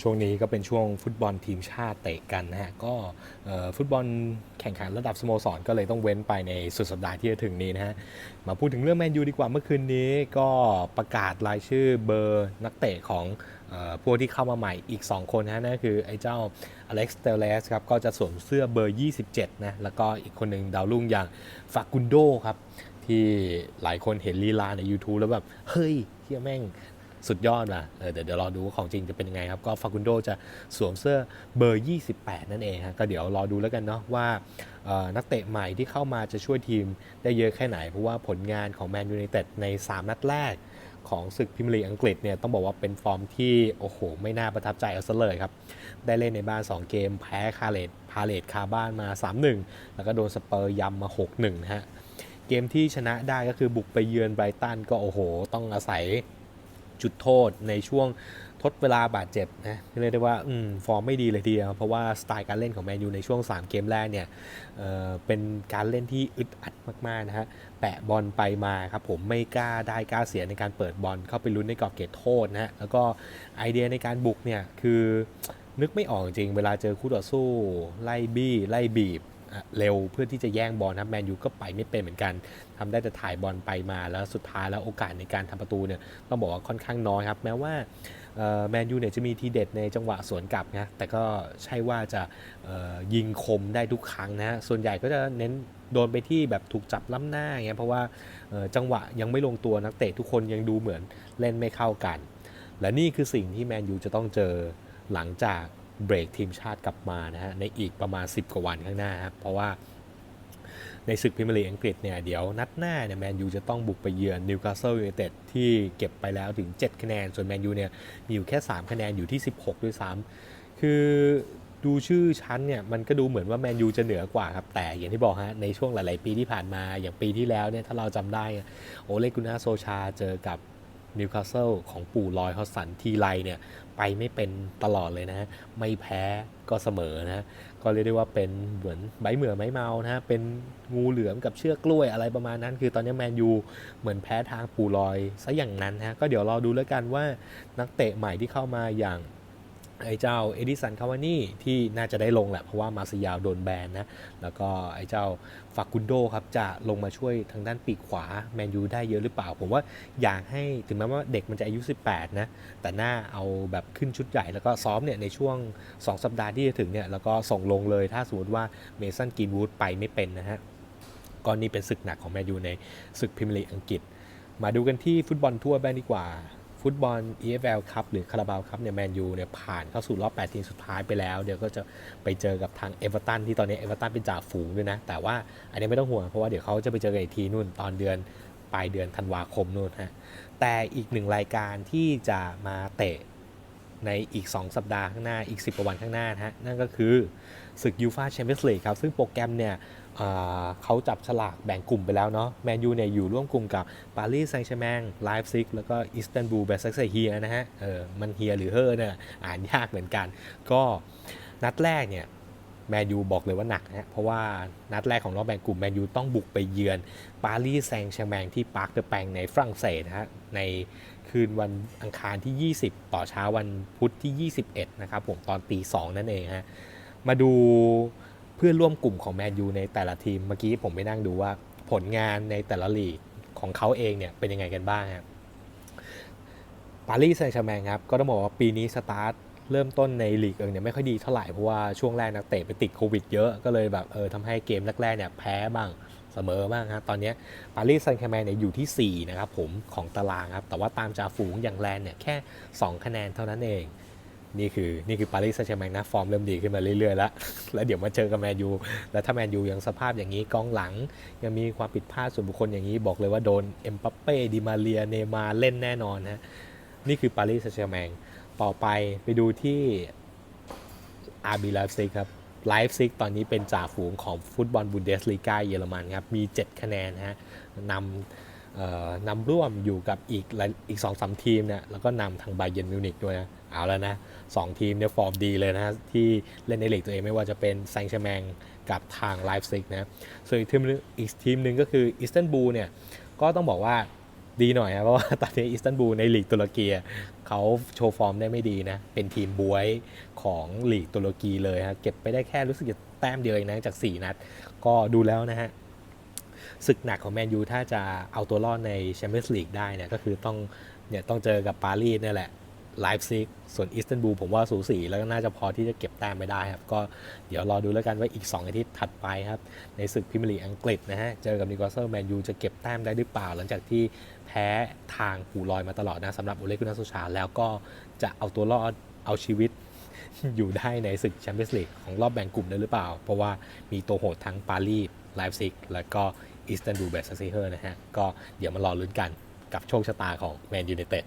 ช่วงนี้ก็เป็นช่วงฟุตบอลทีมชาติเตะกันนะฮะก็ฟุตบอลแข่งขันระดับสโมสรก็เลยต้องเว้นไปในสุดสัปดาห์ที่จะถึงนี้นะฮะมาพูดถึงเรื่องแมนยูดีกว่าเมื่อคืนนี้ก็ประกาศรายชื่อเบอร์นักเตะของออพวกที่เข้ามาใหม่อีก 2 คนนะนั่นคือไอ้เจ้าอเล็กซ์เตเลสครับก็จะสวมเสื้อเบอร์ 27 นะ แล้วก็อีกคนหนึ่งดาวรุ่งอย่างฟากุนโดครับที่หลายคนเห็นลีลาใน YouTube แล้วแบบ เฮ้ยเฮียแม่ง สุดยอดว่ะเเดี๋ยวเดี๋ยวรอดูว่าของจริงจะเป็นยังไงครับ ก็ฟากุนโดจะสวมเสื้อเบอร์ 28 นั่นเองฮะก็เดี๋ยวรอดูแล้วกันเนาะว่านักเตะใหม่ที่เข้ามาจะช่วยทีมได้เยอะแค่ไหน เพราะว่าผลงานของแมนยูไนเต็ดใน 3 นัดแรกของศึกพรีเมียร์ลีอังกฤษเนี่ยต้องบอกว่าเป็นฟอร์มที่ โอ้โห ไม่น่าประทับใจเอาซะเลยครับ ได้เล่นในบ้าน 2 เกมแพ้คาเลตพาเลตคาบ้านมา 3-1 แล้วก็โดนสเปอร์ยำมา 6-1 นะฮะ เกมที่ชนะได้ก็คือบุกไปเยือนไบรตันก็โอ้โห ต้องอาศัย จุดโทษในช่วงทดเวลาบาดเจ็บนะเรียกได้ว่าอฟอร์มไม่ดีเลยทีเดียว เพราะว่าสไตล์การเล่นของแมนยูในช่วง 3 เกมแรกเนี่ยเเป็นการเล่นที่อึดอัดมากๆนะฮะแปะบอลไปมาครับผมไม่กล้าได้กล้าเสียในการเปิดบอลเข้าไปลุ้นในกรอบเขตโทษนะฮะแล้วก็ไอเดียในการบุกเนี่ยคือนึกไม่ออกจริงเวลาเจอคู่ต่อสู้ ไล่บี้ไล่บีบ เร็วเพื่อที่จะแย่งบอลนะครับแมนยูก็ไปไม่เป็นเหมือนกันทำได้แต่ถ่ายบอลไปมาแล้วสุดท้ายแล้วโอกาสในการทำประตูเนี่ยต้องบอกว่าค่อนข้างน้อยครับ แม้ว่าแมนยูเนี่ยจะมีทีเด็ดในจังหวะสวนกลับนะแต่ก็ใช่ว่าจะยิงคมได้ทุกครั้งนะฮะส่วนใหญ่ก็จะเน้นโดนไปที่แบบถูกจับล้ำหน้าเงี้ยเพราะว่าจังหวะยังไม่ลงตัวนักเตะทุกคนยังดูเหมือนเล่นไม่เข้ากัน และนี่คือสิ่งที่แมนยูจะต้องเจอหลังจาก เบรกทีมชาติกลับมานะฮะในอีกประมาณ 10 กว่าวันข้างหน้าครับเพราะว่าในศึกพรีเมียร์ลีกอังกฤษเนี่ยเดี๋ยวนัดหน้าเนี่ยแมนยูจะต้องบุกไปเยือนนิวคาสเซิลยูไนเต็ดที่เก็บไปแล้วถึง 7 คะแนน ส่วนแมนยูเนี่ยมีอยู่แค่ 3 คะแนนอยู่ที่ 16 ด้วยซ้ำคือดูชื่อชั้นเนี่ยมันก็ดูเหมือนว่าแมนยูจะเหนือกว่าครับแต่อย่างที่บอกฮะในช่วงหลาย ๆ ปีที่ผ่านมาอย่างปีที่แล้วเนี่ยถ้าเราจำได้โอเลกุนาโซชาเจอกับ นิวคาสเซิลของปู่ลอยฮอสสันทีไรเนี่ยไปไม่เป็นตลอดเลยนะไม่แพ้ก็เสมอนะก็เรียกได้ว่าเป็นเหมือนใบเหมือไม้เมานะฮะเป็นงูเหลือมกับเชือกกล้วยอะไรประมาณนั้น คือตอนนี้แมนยูเหมือนแพ้ทางปู่ลอยซะอย่างนั้นฮะก็เดี๋ยวรอดูแล้วกันว่านักเตะใหม่ที่เข้ามาอย่าง ไอ้เจ้าเอดิสันคาวานี่ที่น่าจะได้ลงแหละ เพราะว่ามาซิยาวโดนแบนนะ แล้วก็ไอ้เจ้าฟากุนโดครับ จะลงมาช่วยทางด้านปีกขวาแมนยูได้เยอะหรือเปล่า ผมว่าอยากให้ถึงแม้ว่าเด็กมันจะอายุ 18 นะ แต่หน่าเอาแบบขึ้นชุดใหญ่ แล้วก็ซ้อมเนี่ยในช่วง 2 สัปดาห์ที่จะถึงเนี่ย แล้วก็ส่งลงเลยถ้าสมมติว่าเมสันกินวูดไปไม่เป็นนะฮะก็นี่เป็นศึกหนักของแมนยูในศึกพรีเมียร์ลีกอังกฤษ มาดูกันที่ฟุตบอลทั่วบ้างดีกว่า ฟุตบอล EFL ครับหรือคาราบาวครับเนี่ยแมนยูเนี่ยผ่านเข้าสู่รอบ 8 ทีมสุดท้ายไปแล้ว เดี๋ยวก็จะไปเจอกับทางเอเวอร์ตันที่ตอนนี้เอเวอร์ตันเป็นจ่าฝูงด้วยนะ แต่ว่าอันนี้ไม่ต้องห่วงเพราะว่าเดี๋ยวเขาจะไปเจอกันอีกทีนู่นตอนเดือนปลายเดือนธันวาคมนู่นฮะแต่อีกหนึ่งรายการที่จะมาเตะ ในอีก 2 สัปดาห์ข้างหน้าอีก 10กว่าวันข้างหน้านะฮะนั่นก็คือศึกยูฟาแชมเปี้ยนส์ลีกครับ ซึ่งโปรแกรมเนี่ยเขาจับฉลากแบ่งกลุ่มไปแล้วเนาะแมนยูเนี่ยอยู่ร่วมกลุ่มกับปารีสแซงต์แชร์แมงไลฟ์ซิกแล้วก็อิสตันบูลแบสเซเฮียนะฮะเออมันเฮียหรือเฮอเนี่ยอ่านยากเหมือนกัน ก็นัดแรกเนี่ย แมนยูบอกเลยว่าหนักนะเพราะว่านัดแรกของรอบแบ่งกลุ่มแมนยูต้องบุกไปเยือน ปารีสแซงต์แชร์แมงที่ปาร์คเดอแปงในฝรั่งเศสนะฮะในคืนวันอังคารที่ 20 ต่อเช้าวันพุธที่ 21 นะครับผมตอนตี 2 นั่นเองฮะมาดูเพื่อนร่วมกลุ่มของแมนยูในแต่ละทีมเมื่อกี้ผมไปนั่งดูว่าผลงานในแต่ละลีกของเขาเองเนี่ยเป็นยังไงกันบ้างครับปารีสแซงต์แชร์แมงครับก็ต้องบอกว่าปีนี้สตาร์ท เริ่มต้นในลีกเองเนี่ยไม่ค่อยดีเท่าไหร่เพราะว่าช่วงแรกนักเตะไปติดโควิดเยอะก็เลยแบบเออทำให้เกมแรกๆเนี่ยแพ้บ้างเสมอบ้างครับตอนนี้ปารีสแซงต์แชร์แมงเนี่ยอยู่ที่ 4 นะครับผมของตารางครับ แต่ว่าตามจ่าฝูงอย่างแลนเนี่ยแค่ 2 คะแนนเท่านั้นเอง นี่คือนี่คือปารีสแซงต์แชร์แมงนะ ฟอร์มเริ่มดีขึ้นมาเรื่อยๆ แล้ว แล้วเดี๋ยวมาเจอกับแมนยู แล้วถ้าแมนยูยังสภาพอย่างนี้กองหลัง ยังมีความผิดพลาดส่วนบุคคลอย่างนี้บอกเลยว่าโดนเอ็มบัปเป้ดิมาเรียเนมาเล่นแน่นอนนะ นี่คือปารีสแซงแชร์แมงต่อไปไปดูที่อาร์บีไลฟ์ซิกครับไลฟ์ซิกตอนนี้เป็นจ่าฝูงของฟุตบอลบุนเดสลีกาเยอรมันครับ มี 7 คะแนนนะฮะนำเอ่อนำร่วมอยู่กับอีกหลายอีกสองสามทีมเนี่ยแล้วก็นำทางไบเยนมิวนิกด้วยนะ เอาแล้วนะสองทีมเนี่ยฟอร์มดีเลยนะ ที่เล่นในลีกตัวเองไม่ว่าจะเป็นแซงต์แชแมงกับทางไลฟ์ซิกนะ ส่วนอีกทีมอีกทีมหนึ่งก็คืออิสตันบูลเนี่ย ก็ต้องบอกว่า ดีหน่อยครับเพราะว่าตอนนี้อิสตันบูลในลีกตุรกีเขาโชว์ฟอร์มได้ไม่ดีนะ เป็นทีมบวยของลีกตุรกีเลยครับเก็บไปได้แค่รู้สึกจะแต้มเดียวเองนะจาก 4 นัด ก็ดูแล้วนะฮะศึกหนักของแมนยูถ้าจะเอาตัวรอดในแชมเปี้ยนส์ลีกได้เนี่ยก็คือต้องเนี่ยต้องเจอกับปารีสนี่แหละ ไลฟ์ซิกส่วนอิสตันบูลผมว่าสูสีแล้วก็น่าจะพอที่จะเก็บแต้มไปได้ครับ ก็เดี๋ยวรอดูแล้วกันว่าอีก 2 อาทิตย์ถัดไปครับ ในศึกพรีเมียร์ลีอังกฤษนะฮะ เจอกับนิวคาสเซิลแมนยูจะเก็บแต้มได้หรือเปล่า หลังจากที่แพ้ทางปูลอยมาตลอดนะสำหรับโอเลกุนาโซชา แล้วก็จะเอาตัวรอดเอาชีวิตอยู่ได้ในศึกแชมเปี้ยนส์ลีกของรอบแบ่งกลุ่มได้หรือเปล่า เพราะว่ามีตัวโหดทั้งปารีสไลฟ์ซิกแล้วก็อิสตันบูลเบสซีเฮอร์นะฮะก็เดี๋ยวมารอลุ้นกันกับโชคชะตาของแมนยู i นเต็ด